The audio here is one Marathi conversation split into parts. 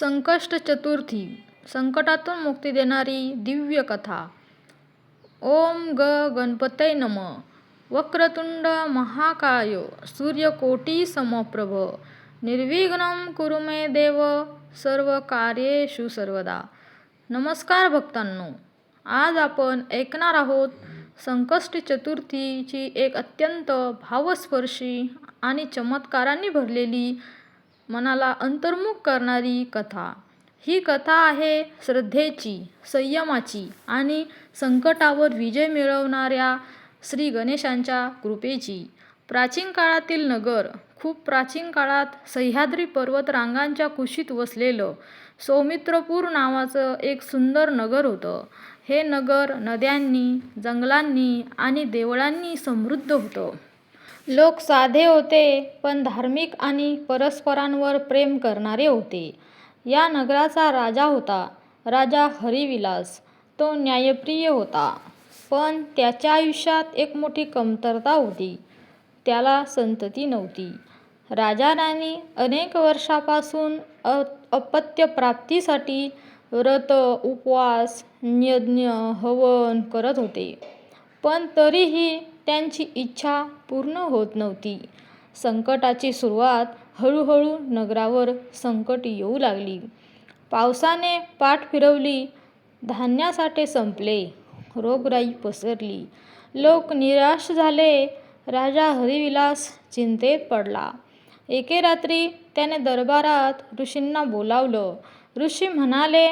संकष्ट चतुर्थी संकटातून मुक्ती देणारी दिव्य कथा. ओम ग गणपते नम. वक्रतुंड महाकाय सूर्यकोटी समप्रभ. निर्विघ्नं कुरु मे देव सर्व कार्येषु सर्वदा. नमस्कार भक्तांनो आज आपण ऐकणार आहोत संकष्ट चतुर्थीची एक अत्यंत भावस्पर्शी आणि चमत्कारांनी भरलेली मनाला अंतर्मुख करणारी कथा. ही कथा आहे श्रद्धेची संयमाची आणि संकटावर विजय मिळवणाऱ्या श्री गणेशांच्या कृपेची. प्राचीन काळातील नगर खूप प्राचीन काळात सह्याद्री पर्वतरांगांच्या कुशीत वसलेलं सौमित्रपूर नावाचं एक सुंदर नगर होतं. हे नगर नद्यांनी जंगलांनी आणि देवळांनी समृद्ध होतं. लोक साधे होते पण धार्मिक आणि परस्परांवर प्रेम करणारे होते. या नगराचा राजा होता राजा हरिविलास. तो न्यायप्रिय होता पण त्याच्या आयुष्यात एक मोठी कमतरता होती. त्याला संतती नव्हती. राजा-राणी अनेक वर्षापासून अपत्यप्राप्तीसाठी व्रत उपवास यज्ञ हवन करत होते. पण तरीही त्यांची इच्छा पूर्ण होत नव्हती. संकटाची सुरुवात हळूहळू नगरावर संकट येऊ लागली. पावसाने पाठ फिरवली धान्यासाठे संपले रोगराई पसरली. लोक निराश झाले राजा हरिविलास चिंतेत पडला. एके रात्री त्याने दरबारात ऋषींना बोलावलं. ऋषी म्हणाले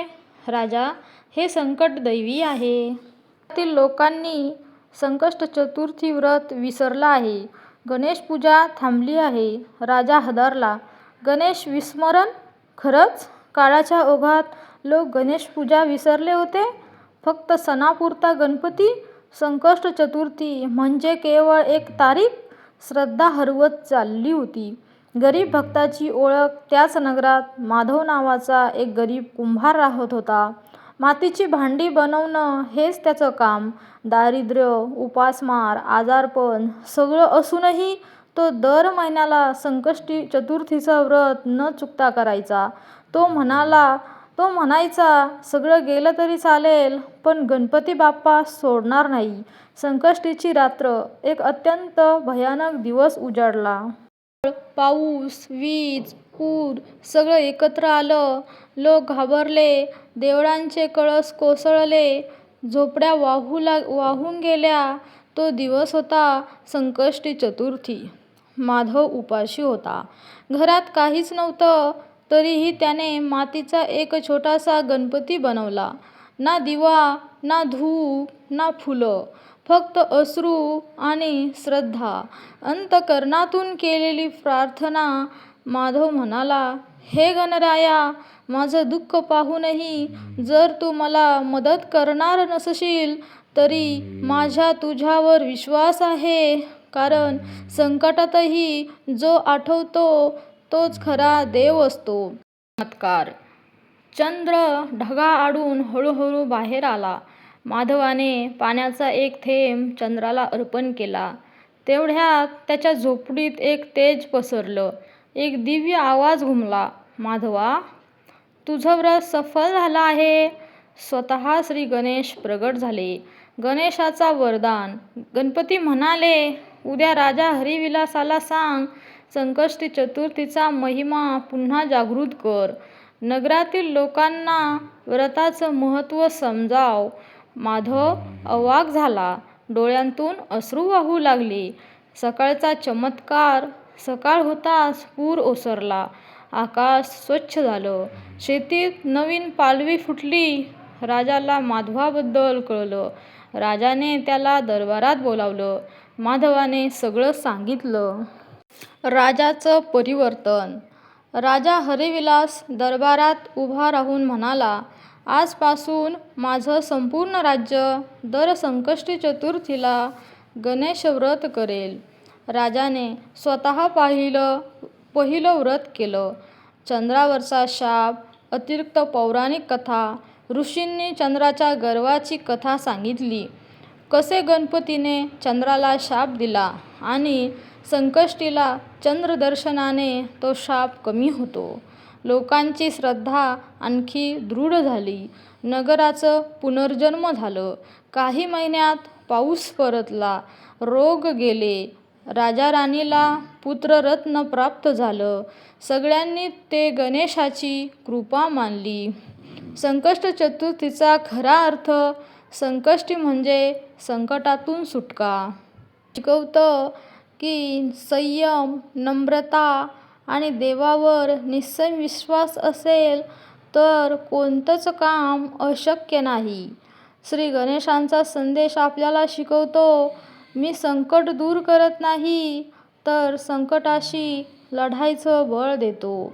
राजा हे संकट दैवी आहे. त्यातील लोकांनी संकष्ट चतुर्थी व्रत विसरला आहे. गणेश पूजा थांबली आहे. राजा हदरला. गणेश विस्मरण? खरंच? काळाच्या ओघात लोक गणेश पूजा विसरले होते? फक्त सणापुरता गणपती? संकष्ट चतुर्थी म्हणजे केवळ एक तारीख? श्रद्धा हरवत चालली होती. गरीब भक्ताची ओळख त्याच नगरात माधव नावाचा एक गरीब कुंभार राहत होता. मातीची भांडी बनवणं हेच त्याचं काम. दारिद्र्य उपासमार आजारपण सगळं असूनही तो दर महिन्याला संकष्टी चतुर्थीचं व्रत न चुकता करायचा. तो म्हणाला तो म्हणायचा सगळं गेलं तरी चालेल पण गणपती बाप्पा सोडणार नाही. संकष्टीची रात्र एक अत्यंत भयानक दिवस उजाडला. पाऊस वीज पूर सगळं एकत्र आलं. लोक घाबरले देवळांचे कळस कोसळले झोपड्या वाहू लाग वाहून गेल्या. तो दिवस होता संकष्टी चतुर्थी. माधव उपाशी होता. घरात काहीच नव्हतं तरीही त्याने मातीचा एक छोटासा गणपती बनवला. ना दिवा ना धूप ना फुलं फक्त अश्रू आणि श्रद्धा. अंतकरणातून केलेली प्रार्थना माधव म्हणाला हे गणराया माझं दुःख पाहूनही जर तू मला मदत करणार नसशील तरी माझा तुझ्यावर विश्वास आहे. कारण संकटातही जो आठवतो तोच खरा देव असतो. चमत्कार चंद्र ढगाआडून हळूहळू बाहेर आला. माधवाने पाण्याचा एक थेंब चंद्राला अर्पण केला. तेवढ्यात त्याच्या झोपडीत एक तेज पसरलं. एक दिव्य आवाज घुमला माधवा तुझं व्रत सफल झालं आहे. स्वतः श्री गणेश प्रगट झाले. गणेशाचा वरदान. गणपती म्हणाले उद्या राजा हरिविलासाला सांग संकष्टी चतुर्थीचा महिमा पुन्हा जागृत कर. नगरातील लोकांना व्रताचं महत्त्व समजाव. माधव अवाक झाला. डोळ्यांतून अश्रू वाहू लागले. सकाळचा चमत्कार सकाळ होताच पूर ओसरला आकाश स्वच्छ झालं. शेतीत नवीन पालवी फुटली राजाला माधवाबद्दल कळलं. राजाने त्याला दरबारात बोलावलं. माधवाने सगळं सांगितलं. राजाचं परिवर्तन. राजा हरिविलास दरबारात उभा राहून म्हणाला आजपासून माझं संपूर्ण राज्य दर संकष्टी चतुर्थीला गणेश व्रत करेल. राजाने स्वतः पाहिलं पहिलं व्रत केलं चंद्रावरचा शाप अतिरिक्त पौराणिक कथा ऋषींनी चंद्राच्या गर्वाची कथा सांगितली कसे गणपतीने चंद्राला शाप दिला आणि संकष्टीला चंद्रदर्शनाने तो शाप कमी होतो लोकांची श्रद्धा आणखी दृढ झाली. नगराचं पुनर्जन्म झालं. काही महिन्यात पाऊस परतला. रोग गेले. राजाराणीला पुत्ररत्न प्राप्त झालं. सगळ्यांनी ते गणेशाची कृपा मानली. संकष्ट चतुर्थीचा खरा अर्थ संकष्टी म्हणजे संकटातून सुटका. हे शिकवतं की संयम, नम्रता आणि देवावर निस्सम विश्वास असेल तर कोणतंच काम अशक्य नाही. श्री गणेशाचा संदेश आपल्याला शिकवतो, मी संकट दूर करत नाही, तर संकटाशी लढायचं बळ देतो.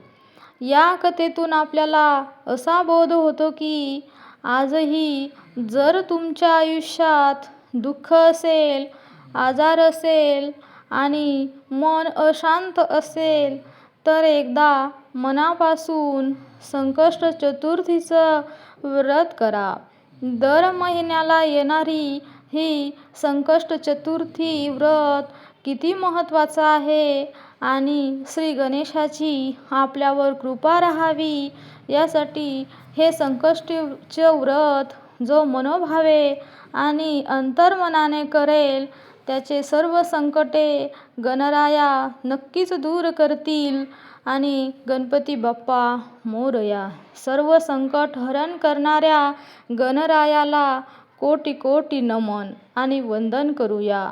या कथेतून आपल्याला असा बोध होतो की आजही जर तुमच्या आयुष्यात दुःख असेल, आजार असेल आणि मन अशांत असेल तर एकदा मनापासून संकष्ट चतुर्थीचं व्रत करा. दर महिन्याला येणारी ही संकष्ट चतुर्थी व्रत किती महत्त्वाचं आहे आणि श्री गणेशाची आपल्यावर कृपा राहावी यासाठी हे संकष्टीचं व्रत जो मनोभावे आणि अंतर्मनाने करेल त्याचे सर्व संकटे गणराया नक्कीच दूर करतील आणि गणपती बाप्पा मोरया. सर्व संकट हरण करणाऱ्या गणरायाला कोटी कोटी नमन आणि वंदन करूया.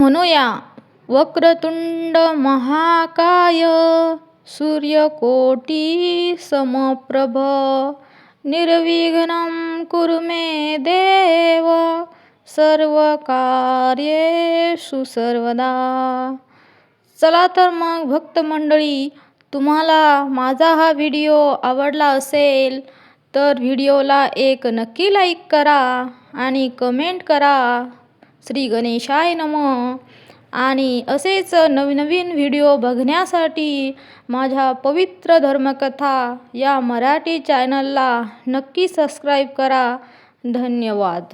म्हणूया वक्रतुंड महाकाय सूर्यकोटी समप्रभ निर्विघ्न कुरु मे देव सर्वकार्येषु सर्वदा. चला तर मग भक्त मंडळी, तुम्हाला माझा हा व्हिडिओ आवडला असेल तर व्हिडिओला एक नक्की लाईक करा आणि कमेंट करा. श्री गणेशाय नमः आणि असेच नवनवीन व्हिडिओ बघण्यासाठी माझ्या पवित्र धर्मकथा या मराठी चॅनलला नक्की सबस्क्राईब करा. धन्यवाद.